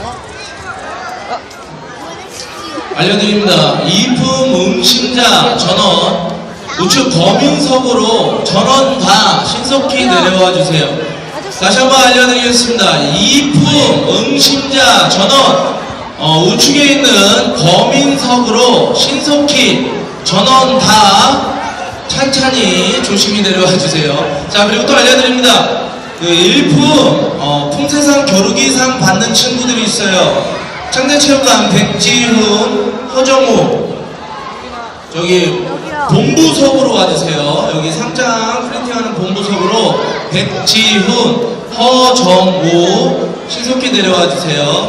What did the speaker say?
어? 알려드립니다. 이품 음식자 전원 우측 검인석으로 전원 다 신속히 내려와 주세요. 다시 한번 알려드리겠습니다. 이품 음식자 전원 어, 우측에 있는 검인석으로 신속히 전원 다 찬찬히 조심히 내려와 주세요. 자 그리고 또 알려드립니다. 그 일품 어, 풍세상 겨루기상 받는 친구들이 있어요. 창대체육관 백지훈, 허정우 저기 본부석으로 와주세요. 여기 상장 프린팅하는 본부석으로 백지훈, 허정우 신속히 내려와 주세요.